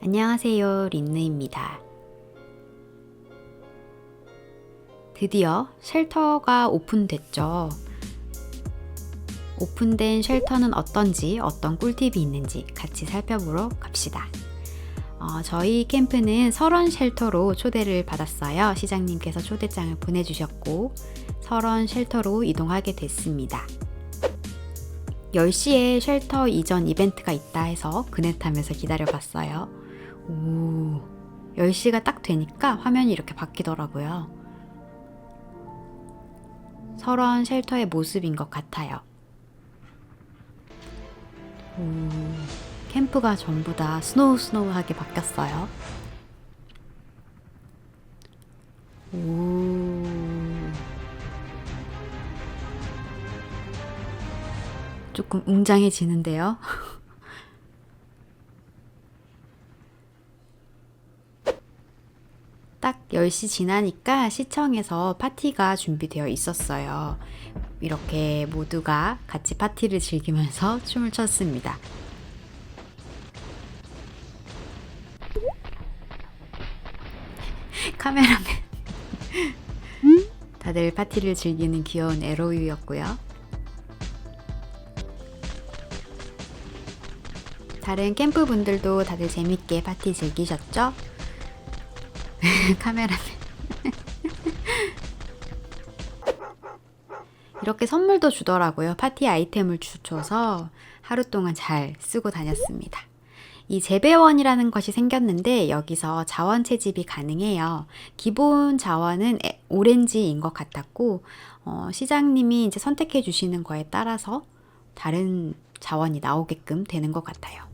안녕하세요, 린느입니다. 드디어 쉘터가 오픈됐죠. 오픈된 쉘터는 어떤지, 어떤 꿀팁이 있는지 같이 살펴보러 갑시다. 어, 저희 캠프는 설원 쉘터로 초대를 받았어요. 시장님께서 초대장을 보내주셨고, 설원 쉘터로 이동하게 됐습니다. 10시에 쉘터 이전 이벤트가 있다 해서 그네 타면서 기다려봤어요. 오, 10시가 딱 되니까 화면이 이렇게 바뀌더라고요. 설원 쉘터의 모습인 것 같아요. 오, 캠프가 전부 다 스노우 스노우하게 바뀌었어요. 오. 조금 웅장해지는데요. 딱 10시 지나니까 시청에서 파티가 준비되어 있었어요. 이렇게 모두가 같이 파티를 즐기면서 춤을 췄습니다. 카메라맨. 다들 파티를 즐기는 귀여운 에로유였고요. 다른 캠프 분들도 다들 재밌게 파티 즐기셨죠? 카메라맨. 이렇게 선물도 주더라고요. 파티 아이템을 주줘서 하루 동안 잘 쓰고 다녔습니다. 이 재배원이라는 것이 생겼는데 여기서 자원 채집이 가능해요. 기본 자원은 에- 오렌지인 것 같았고 어, 시장님이 이제 선택해 주시는 거에 따라서 다른 자원이 나오게끔 되는 것 같아요.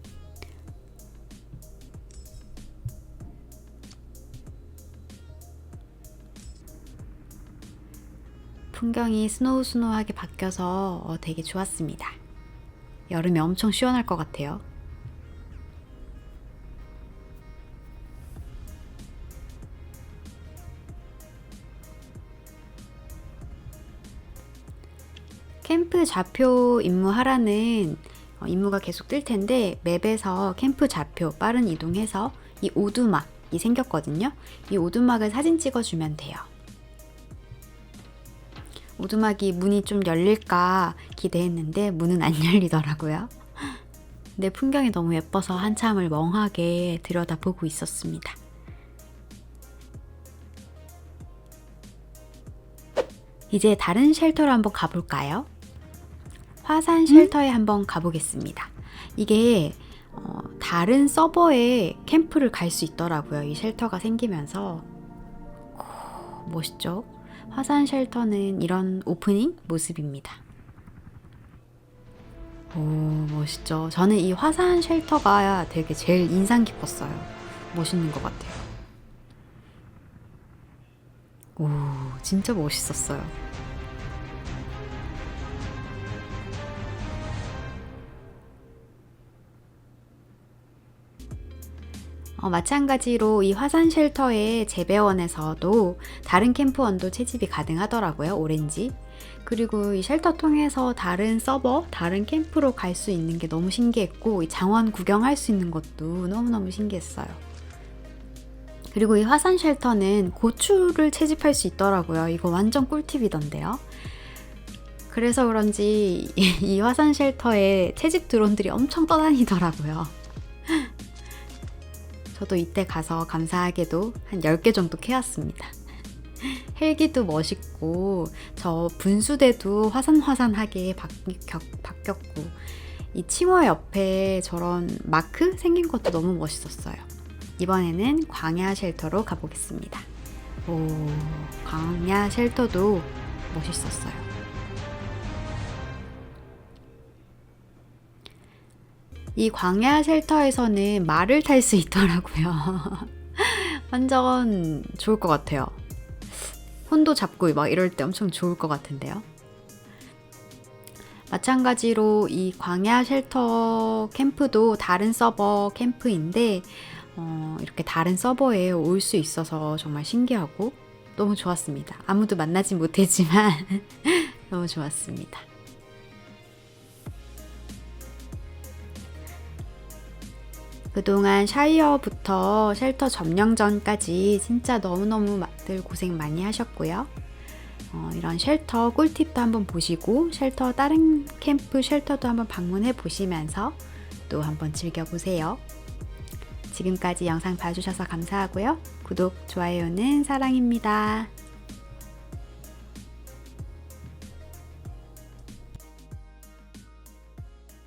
풍경이 스노우 스노우하게 바뀌어서 어, 되게 좋았습니다. 여름에 엄청 시원할 것 같아요. 캠프 좌표 임무하라는 어, 임무가 계속 뜰 텐데 맵에서 캠프 좌표 빠른 이동해서 이 오두막 이 생겼거든요. 이 오두막을 사진 찍어주면 돼요. 오두막이 문이 좀 열릴까 기대했는데 문은 안 열리더라고요. 근데 풍경이 너무 예뻐서 한참을 멍하게 들여다보고 있었습니다. 이제 다른 쉘터로 한번 가볼까요? 화산 쉘터에 한번 가보겠습니다. 이게 어, 다른 서버에 캠프를 갈 수 있더라고요. 이 쉘터가 생기면서 오, 멋있죠? 화산 쉘터는 이런 오프닝 모습입니다. 오, 멋있죠? 저는 이 화산 쉘터가 되게 제일 인상 깊었어요. 멋있는 것 같아요. 오, 진짜 멋있었어요. 어, 마찬가지로 이 화산 쉘터의 재배원에서도 다른 캠프원도 채집이 가능하더라고요. 오렌지. 그리고 이 쉘터 통해서 다른 서버, 다른 캠프로 갈 수 있는 게 너무 신기했고, 이 장원 구경할 수 있는 것도 너무너무 신기했어요. 그리고 이 화산 쉘터는 고추를 채집할 수 있더라고요. 이거 완전 꿀팁이던데요. 그래서 그런지 이 화산 쉘터에 채집 드론들이 엄청 떠다니더라고요. 저도 이때 가서 감사하게도 한 10개 정도 캐왔습니다. 헬기도 멋있고 저 분수대도 화산화산하게 바뀌, 바뀌었고 이 칭호 옆에 저런 마크 생긴 것도 너무 멋있었어요. 이번에는 광야 쉘터로 가보겠습니다. 오, 광야 쉘터도 멋있었어요. 이 광야 쉘터에서는 말을 탈 수 있더라고요. 완전 좋을 것 같아요. 혼도 잡고 막 이럴 때 엄청 좋을 것 같은데요. 마찬가지로 이 광야 쉘터 캠프도 다른 서버 캠프인데 어, 이렇게 다른 서버에 올 수 있어서 정말 신기하고 너무 좋았습니다. 아무도 만나지 못했지만 너무 좋았습니다. 그동안 샤이어부터 쉘터 점령 전까지 진짜 너무너무 막들 고생 많이 하셨고요. 어, 이런 쉘터 꿀팁도 한번 보시고 쉘터 다른 캠프 쉘터도 한번 방문해 보시면서 또 한번 즐겨보세요. 지금까지 영상 봐주셔서 감사하고요. 구독, 좋아요는 사랑입니다.